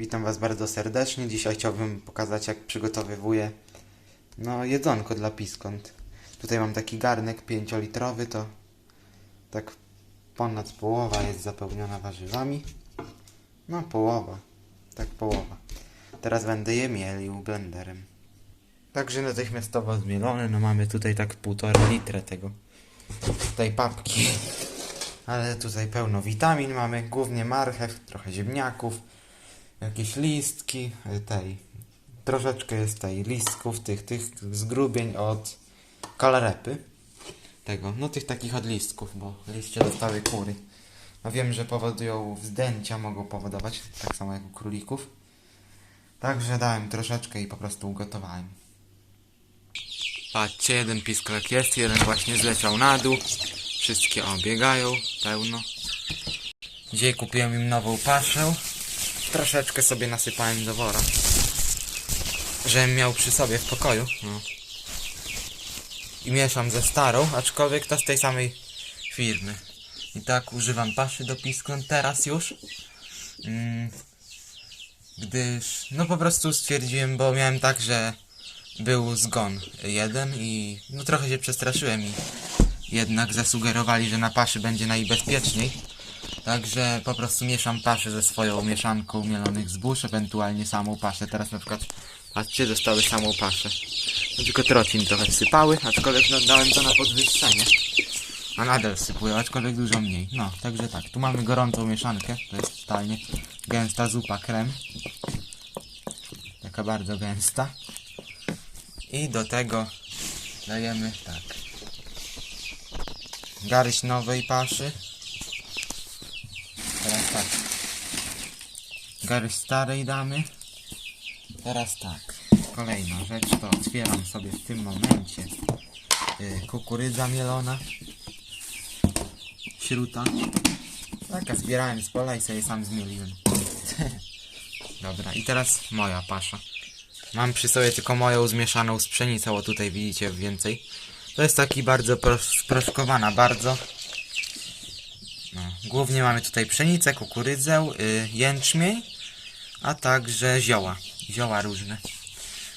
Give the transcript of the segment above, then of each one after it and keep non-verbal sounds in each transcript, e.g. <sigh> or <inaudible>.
Witam Was bardzo serdecznie. Dzisiaj chciałbym pokazać, jak przygotowywuję no, jedzonko dla piskąt. Tutaj mam taki garnek 5-litrowy, to tak ponad połowa jest zapełniona warzywami. No, połowa. Tak, połowa. Teraz będę je mielił blenderem. Także natychmiastowo zmielone. No, mamy tutaj tak półtora litra tego. Tej papki. Ale tutaj pełno witamin mamy, głównie marchew, trochę ziemniaków, jakieś listki, y, tej, troszeczkę jest tej listków, tych, tych zgrubień od kalarepy, tego, no tych takich od listków, bo liście dostały kury. No wiem, że powodują wzdęcia, mogą powodować, tak samo jak u królików. Także dałem troszeczkę i po prostu ugotowałem. Patrzcie, jeden pisklak jest, jeden właśnie zleciał na dół. Wszystkie obiegają, pełno. Dzisiaj kupiłem im nową paszę. Troszeczkę sobie nasypałem do wora. Żebym miał przy sobie w pokoju. No. I mieszam ze starą, aczkolwiek to z tej samej firmy. I tak używam paszy do piskąt teraz już. Mm, gdyż, no po prostu stwierdziłem, bo miałem tak, że był zgon jeden i no trochę się przestraszyłem i jednak zasugerowali, że na paszy będzie najbezpieczniej. Także po prostu mieszam paszę ze swoją mieszanką mielonych zbóż, ewentualnie samą paszę. Teraz na przykład, patrzcie, dostały samą paszę. No, tylko trocin trochę wsypały, aczkolwiek no, dałem to na podwyższenie. A nadal sypują, aczkolwiek dużo mniej. No, także tak, tu mamy gorącą mieszankę, to jest totalnie gęsta zupa krem. Taka bardzo gęsta. I do tego dajemy tak. Garść nowej paszy. Teraz tak. Garść starej damy. Teraz tak. Kolejna rzecz to otwieram sobie w tym momencie y, kukurydza mielona. Śruta. Taka zbierałem z pola i sobie sam zmieliłem. <laughs> Dobra, i teraz moja pasza. Mam przy sobie tylko moją zmieszaną z pszenicą, o tutaj widzicie więcej. To jest taki bardzo pros- sproszkowana, bardzo. No, głównie mamy tutaj pszenicę, kukurydzę, y, jęczmień, a także zioła. Zioła różne.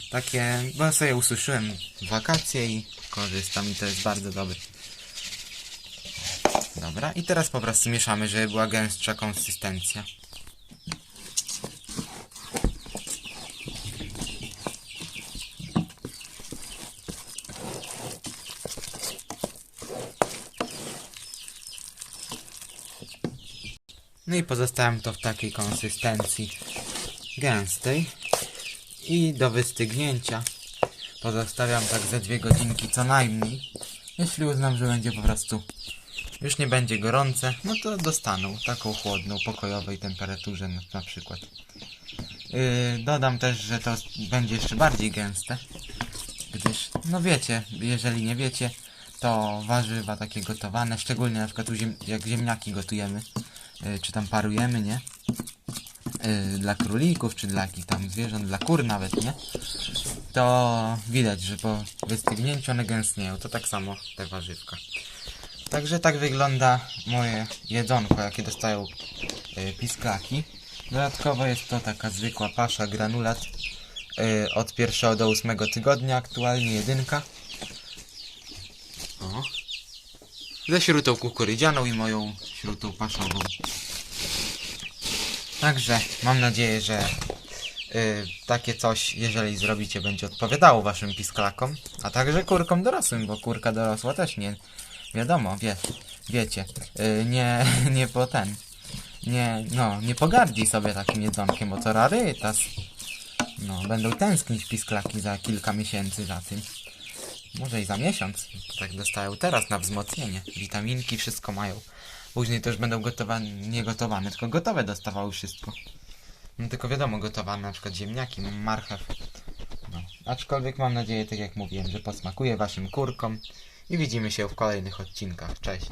Takie, bo sobie ususzyłem w wakacje i korzystam i to jest bardzo dobre. Dobra, i teraz po prostu mieszamy, żeby była gęstsza konsystencja. No i pozostawiam to w takiej konsystencji gęstej. I do wystygnięcia pozostawiam tak ze dwie godzinki co najmniej. Jeśli uznam, że będzie po prostu już nie będzie gorące, no to dostaną taką chłodną, pokojowej temperaturze na, przykład. Yy, dodam też, że to będzie jeszcze bardziej gęste, gdyż, no wiecie, jeżeli nie wiecie, to warzywa takie gotowane, szczególnie na przykład jak ziemniaki gotujemy, yy, czy tam parujemy, nie? Yy, dla królików, czy dla jakich tam zwierząt, dla kur nawet, nie? To widać, że po wystygnięciu one gęstnieją, to tak samo te warzywka. Także tak wygląda moje jedzonko, jakie dostają y, pisklaki. Dodatkowo jest to taka zwykła pasza granulat y, od pierwszego do ósmego tygodnia, aktualnie jedynka. O. Ze śrutą kukurydzianą i moją śrutą paszową. Także mam nadzieję, że y, takie coś, jeżeli zrobicie, będzie odpowiadało waszym pisklakom, a także kurkom dorosłym, bo kurka dorosła też nie, wiadomo, wiesz, wiecie, y, nie, <laughs> nie po ten, nie, no, nie pogardzi sobie takim jedzonkiem, bo to rarytas. No, będą tęsknić pisklaki za kilka miesięcy za tym. Może i za miesiąc. Tak dostają teraz na wzmocnienie. Witaminki, wszystko mają. Później już będą gotowane, nie gotowane, tylko gotowe dostawały wszystko. No tylko wiadomo, gotowane na przykład ziemniaki, marchew. No. Aczkolwiek mam nadzieję, tak jak mówiłem, że posmakuje waszym kurkom. I widzimy się w kolejnych odcinkach. Cześć.